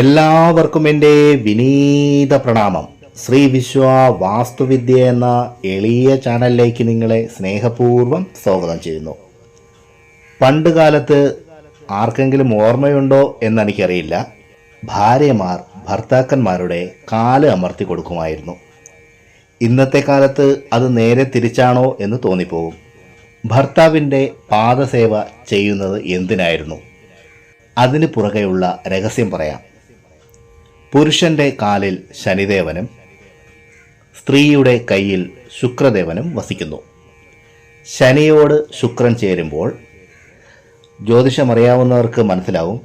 എല്ലാവർക്കും എന്റെ വിനീത പ്രണാമം. ശ്രീ വിശ്വ വാസ്തുവിദ്യ എന്ന എളിയ ചാനലിലേക്ക് നിങ്ങളെ സ്നേഹപൂർവം സ്വാഗതം ചെയ്യുന്നു. പണ്ട് കാലത്ത് ആർക്കെങ്കിലും ഓർമ്മയുണ്ടോ എന്നെനിക്കറിയില്ല. ഭാര്യമാർ ഭർത്താക്കന്മാരുടെ കാൽ അമർത്തി കൊടുക്കുമായിരുന്നു. ഇന്നത്തെ കാലത്ത് അത് നേരെ തിരിച്ചാണോ എന്ന് തോന്നിപ്പോകും. ഭർത്താവിന്റെ പാദസേവ ചെയ്യുന്നത് എന്തിനായിരുന്നു? അതിന് പുറകെയുള്ള രഹസ്യം പറയാം. പുരുഷന്റെ കാലിൽ ശനിദേവനും സ്ത്രീയുടെ കയ്യിൽ ശുക്രദേവനും വസിക്കുന്നു. ശനിയോട് ശുക്രൻ ചേരുമ്പോൾ ജ്യോതിഷമറിയാവുന്നവർക്ക് മനസ്സിലാവും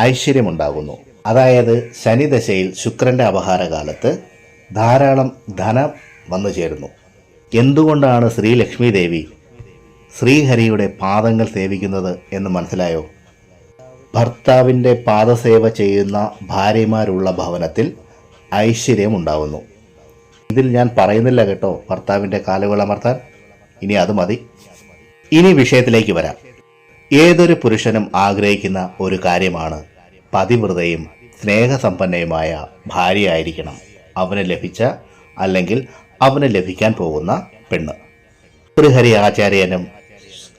ഐശ്വര്യമുണ്ടാകുന്നു. അതായത് ശനിദശയിൽ ശുക്രന്റെ അപഹാരകാലത്ത് ധാരാളം ധനം വന്നു ചേരുന്നു. എന്തുകൊണ്ടാണ് ശ്രീലക്ഷ്മി ദേവി ശ്രീഹരിയുടെ പാദങ്ങൾ സേവിക്കുന്നത് എന്ന് മനസ്സിലായോ? ഭർത്താവിന്റെ പാദസേവ ചെയ്യുന്ന ഭാര്യമാരുള്ള ഭവനത്തിൽ ഐശ്വര്യമുണ്ടാവുന്നു. ഇതിൽ ഞാൻ പറയുന്നില്ല കേട്ടോ ഭർത്താവിന്റെ കാലുകൾ അമർത്താൻ. ഇനി അത് മതി. ഇനി വിഷയത്തിലേക്ക് വരാം. ഏതൊരു പുരുഷനും ആഗ്രഹിക്കുന്ന ഒരു കാര്യമാണ് പതിവ്രതയും സ്നേഹസമ്പന്നയുമായ ഭാര്യയായിരിക്കണം. അവന് ലഭിച്ച അല്ലെങ്കിൽ അവന് ലഭിക്കാൻ പോകുന്ന പെണ്ണ്. ശ്രീഹരി ആചാര്യനും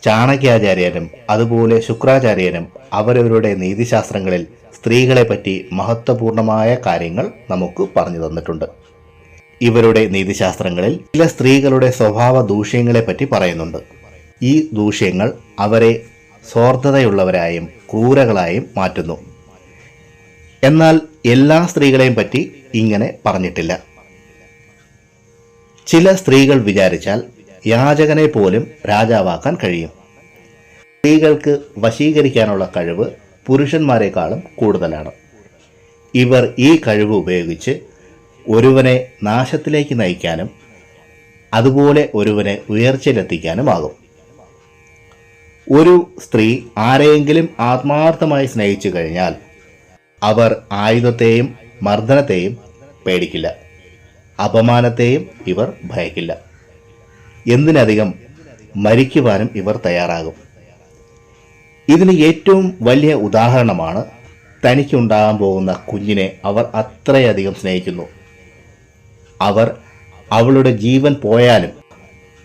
ചാണക്യാചാര്യനും അതുപോലെ ശുക്രാചാര്യനും അവരവരുടെ നീതിശാസ്ത്രങ്ങളിൽ സ്ത്രീകളെ പറ്റി മഹത്വപൂർണമായ കാര്യങ്ങൾ നമുക്ക് പറഞ്ഞു തന്നിട്ടുണ്ട്. ഇവരുടെ നീതിശാസ്ത്രങ്ങളിൽ ചില സ്ത്രീകളുടെ സ്വഭാവ ദൂഷ്യങ്ങളെ പറ്റി പറയുന്നുണ്ട്. ഈ ദൂഷ്യങ്ങൾ അവരെ സ്വാർത്ഥതയുള്ളവരായും ക്രൂരകളായും മാറ്റുന്നു. എന്നാൽ എല്ലാ സ്ത്രീകളെയും പറ്റി ഇങ്ങനെ പറഞ്ഞിട്ടില്ല. ചില സ്ത്രീകൾ വിചാരിച്ചാൽ യാചകനെ പോലും രാജാവാക്കാൻ കഴിയും. സ്ത്രീകൾക്ക് വശീകരിക്കാനുള്ള കഴിവ് പുരുഷന്മാരെക്കാളും കൂടുതലാണ്. ഇവർ ഈ കഴിവ് ഉപയോഗിച്ച് ഒരുവനെ നാശത്തിലേക്ക് നയിക്കാനും അതുപോലെ ഒരുവനെ ഉയർച്ചയിലെത്തിക്കാനുമാകും. ഒരു സ്ത്രീ ആരെയെങ്കിലും ആത്മാർത്ഥമായി സ്നേഹിച്ചു കഴിഞ്ഞാൽ അവർ ആയുധത്തെയും മർദ്ദനത്തെയും പേടിക്കില്ല. അപമാനത്തെയും ഇവർ ഭയക്കില്ല. എന്തിനധികം മരിക്കുവാനും ഇവർ തയ്യാറാകും. ഇതിന് ഏറ്റവും വലിയ ഉദാഹരണമാണ് തനിക്കുണ്ടാകാൻ പോകുന്ന കുഞ്ഞിനെ അവർ അത്രയധികം സ്നേഹിക്കുന്നു. അവർ അവളുടെ ജീവൻ പോയാലും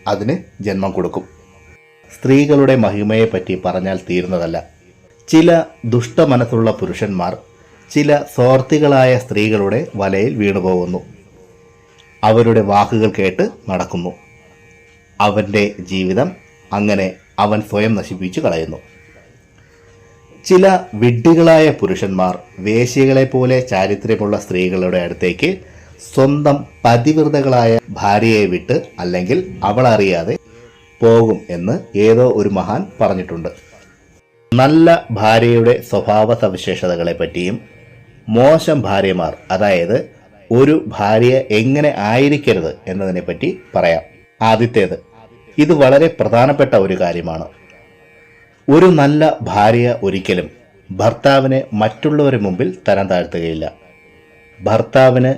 അതിന് ജന്മം കൊടുക്കും. സ്ത്രീകളുടെ മഹിമയെപ്പറ്റി പറഞ്ഞാൽ തീരുന്നതല്ല. ചില ദുഷ്ടമനസ്സുള്ള പുരുഷന്മാർ ചില സ്വാർത്ഥികളായ സ്ത്രീകളുടെ വലയിൽ വീണുപോകുന്നു. അവരുടെ വാക്കുകൾ കേട്ട് നടക്കുന്നു. അവന്റെ ജീവിതം അങ്ങനെ അവൻ സ്വയം നശിപ്പിച്ചു കളയുന്നു. ചില വിഡ്ഢികളായ പുരുഷന്മാർ വേശ്യകളെപ്പോലെ ചാരിത്രമുള്ള സ്ത്രീകളുടെ അടുത്തേക്ക് സ്വന്തം പതിവ്രതകളായ ഭാര്യയെ വിട്ട് അല്ലെങ്കിൽ അവളറിയാതെ പോകും എന്ന് ഏതോ ഒരു മഹാൻ പറഞ്ഞിട്ടുണ്ട്. നല്ല ഭാര്യയുടെ സ്വഭാവ സവിശേഷതകളെ പറ്റിയും മോശം ഭാര്യമാർ അതായത് ഒരു ഭാര്യ എങ്ങനെ ആയിരിക്കരുത് എന്നതിനെപ്പറ്റി പറയാം. ആദ്യത്തേത് ഇത് വളരെ പ്രധാനപ്പെട്ട ഒരു കാര്യമാണ്. ഒരു നല്ല ഭാര്യ ഒരിക്കലും ഭർത്താവിനെ മറ്റുള്ളവരുടെ മുമ്പിൽ തരം താഴ്ത്തുകയില്ല. ഭർത്താവിന്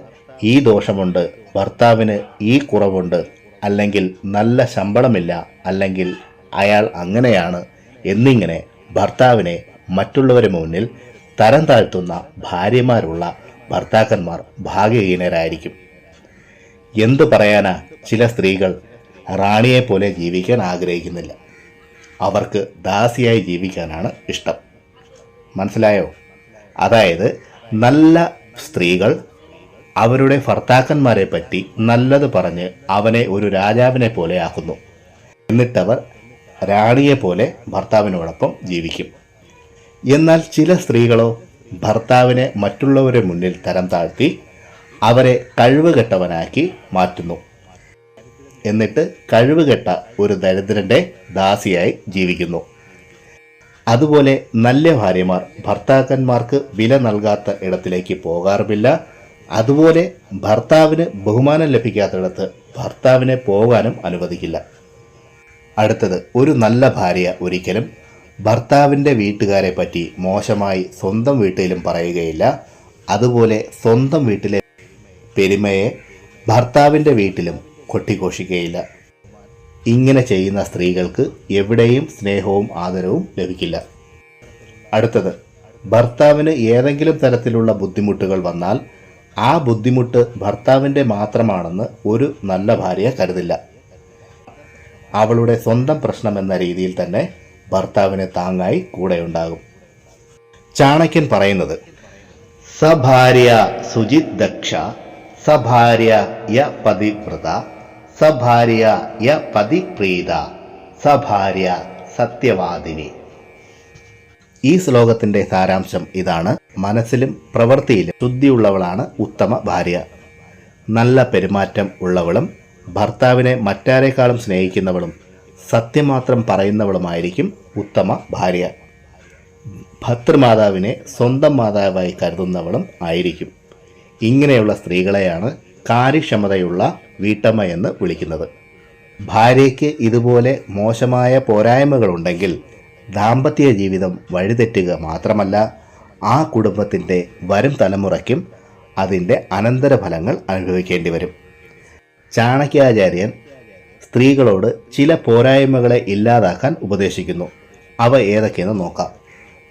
ഈ ദോഷമുണ്ട് ഭർത്താവിന് ഈ കുറവുണ്ട് അല്ലെങ്കിൽ നല്ല ശമ്പളമില്ല അല്ലെങ്കിൽ അയാൾ അങ്ങനെയാണ് എന്നിങ്ങനെ ഭർത്താവിനെ മറ്റുള്ളവരെ മുന്നിൽ തരം താഴ്ത്തുന്ന ഭാര്യമാരുള്ള ഭർത്താക്കന്മാർ ഭാഗ്യഹീനരായിരിക്കും. എന്തു പറയാനാ ചില സ്ത്രീകൾ റാണിയെപ്പോലെ ജീവിക്കാൻ ആഗ്രഹിക്കുന്നില്ല. അവർക്ക് ദാസിയായി ജീവിക്കാനാണ് ഇഷ്ടം. മനസ്സിലായോ? അതായത് നല്ല സ്ത്രീകൾ അവരുടെ ഭർത്താക്കന്മാരെ പറ്റി നല്ലത് പറഞ്ഞ് അവനെ ഒരു രാജാവിനെ പോലെ ആക്കുന്നു. എന്നിട്ടവർ രാണിയെ പോലെ ഭർത്താവിനോടൊപ്പം ജീവിക്കും. എന്നാൽ ചില സ്ത്രീകളോ ഭർത്താവിനെ മറ്റുള്ളവരെ മുന്നിൽ തരം താഴ്ത്തി അവരെ കഴിവുകെട്ടവനാക്കി മാറ്റുന്നു. എന്നിട്ട് കഴിവുകെട്ട ഒരു ദരിദ്രന്റെ ദാസിയായി ജീവിക്കുന്നു. അതുപോലെ നല്ല ഭാര്യമാർ ഭർത്താക്കന്മാർക്ക് വില നൽകാത്ത ഇടത്തിലേക്ക് പോകാറുമില്ല. അതുപോലെ ഭർത്താവിന് ബഹുമാനം ലഭിക്കാത്തിടത്ത് ഭർത്താവിനെ പോകാനും അനുവദിക്കില്ല. അടുത്തത് ഒരു നല്ല ഭാര്യ ഒരിക്കലും ഭർത്താവിന്റെ വീട്ടുകാരെ പറ്റി മോശമായി സ്വന്തം വീട്ടിലും പറയുകയില്ല. അതുപോലെ സ്വന്തം വീട്ടിലെ പെരുമയെ ഭർത്താവിന്റെ വീട്ടിലും കൊട്ടിഘോഷിക്കുകയില്ല ഇങ്ങനെ ചെയ്യുന്ന സ്ത്രീകൾക്ക് എവിടെയും സ്നേഹവും ആദരവും ലഭിക്കില്ല. അടുത്തത് ഭർത്താവിന് ഏതെങ്കിലും തരത്തിലുള്ള ബുദ്ധിമുട്ടുകൾ വന്നാൽ ആ ബുദ്ധിമുട്ട് ഭർത്താവിന്റെ മാത്രമാണെന്ന് ഒരു നല്ല ഭാര്യ കരുതില്ല. അവളുടെ സ്വന്തം പ്രശ്നം എന്ന രീതിയിൽ തന്നെ ഭർത്താവിനെ താങ്ങായി കൂടെയുണ്ടാകും. ചാണക്യൻ പറയുന്നത് സഭാര്യ സുജിത് ദക്ഷ സഭാര്യ യ പതിവ്രത സഭാര്യ യ പതിപ്രീത. സഭാര്യ സത്യവാദിനി. ഈ ശ്ലോകത്തിന്റെ സാരാംശം ഇതാണ്. മനസ്സിലും പ്രവൃത്തിയിലും ശുദ്ധിയുള്ളവളാണ് ഉത്തമ ഭാര്യ. നല്ല പെരുമാറ്റം ഉള്ളവളും ഭർത്താവിനെ മറ്റാരേക്കാളും സ്നേഹിക്കുന്നവളും സത്യം മാത്രം പറയുന്നവളുമായിരിക്കും ഉത്തമ ഭാര്യ. ഭർത്തൃമാതാവിനെ സ്വന്തം മാതാവായി കരുതുന്നവളും ആയിരിക്കും. ഇങ്ങനെയുള്ള സ്ത്രീകളെയാണ് കാര്യക്ഷമതയുള്ള വീട്ടമ്മ എന്ന് വിളിക്കുന്നത്. ഭാര്യയ്ക്ക് ഇതുപോലെ മോശമായ പോരായ്മകളുണ്ടെങ്കിൽ ദാമ്പത്യ ജീവിതം വഴിതെറ്റുക മാത്രമല്ല ആ കുടുംബത്തിന്റെ വരും തലമുറയ്ക്കും അതിന്റെ അനന്തരഫലങ്ങൾ അനുഭവിക്കേണ്ടി വരും. ചാണക്യാചാര്യൻ സ്ത്രീകളോട് ചില പോരായ്മകളെ ഇല്ലാതാക്കാൻ ഉപദേശിക്കുന്നു. അവ ഏതൊക്കെയെന്ന് നോക്കാം.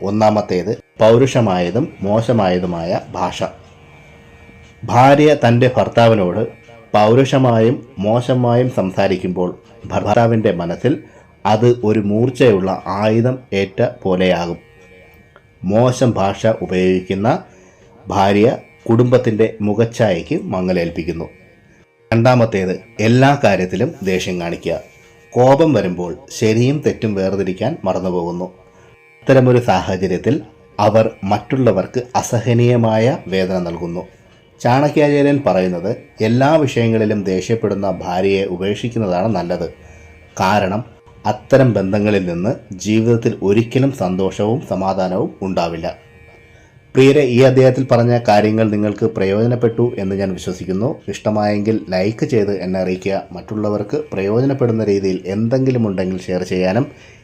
ഒന്നാമത്തേത് പൗരുഷമായതും മോശമായതുമായ ഭാഷ. ഭാര്യ തന്റെ ഭർത്താവിനോട് പൗരുഷമായും മോശമായും സംസാരിക്കുമ്പോൾ ഭർത്താവിന്റെ മനസ്സിൽ അത് ഒരു മൂർച്ചയുള്ള ആയുധം ഏറ്റ പോലെയാകും. മോശം ഭാഷ ഉപയോഗിക്കുന്ന ഭാര്യ കുടുംബത്തിന്റെ മുഖച്ഛായയ്ക്ക് മങ്ങലേൽപ്പിക്കുന്നു. രണ്ടാമത്തേത് എല്ലാ കാര്യത്തിലും ദേഷ്യം കാണിക്കുക. കോപം വരുമ്പോൾ ശരിയും തെറ്റും വേർതിരിക്കാൻ മറന്നുപോകുന്നു. അത്തരമൊരു സാഹചര്യത്തിൽ അവർ മറ്റുള്ളവർക്ക് അസഹനീയമായ വേദന നൽകുന്നു. ചാണക്യാചാര്യൻ പറയുന്നത് എല്ലാ വിഷയങ്ങളിലും ദേഷ്യപ്പെടുന്ന ഭാര്യയെ ഉപേക്ഷിക്കുന്നതാണ് നല്ലത്. കാരണം അത്തരം ബന്ധങ്ങളിൽ നിന്ന് ജീവിതത്തിൽ ഒരിക്കലും സന്തോഷവും സമാധാനവും ഉണ്ടാവില്ല. പ്രിയരെ ഈ അദ്ദേഹത്തിൽ പറഞ്ഞ കാര്യങ്ങൾ നിങ്ങൾക്ക് പ്രയോജനപ്പെട്ടു എന്ന് ഞാൻ വിശ്വസിക്കുന്നു. ഇഷ്ടമായെങ്കിൽ ലൈക്ക് ചെയ്ത് എന്നെ അറിയിക്കുക. മറ്റുള്ളവർക്ക് പ്രയോജനപ്പെടുന്ന രീതിയിൽ എന്തെങ്കിലും ഉണ്ടെങ്കിൽ ഷെയർ ചെയ്യാനും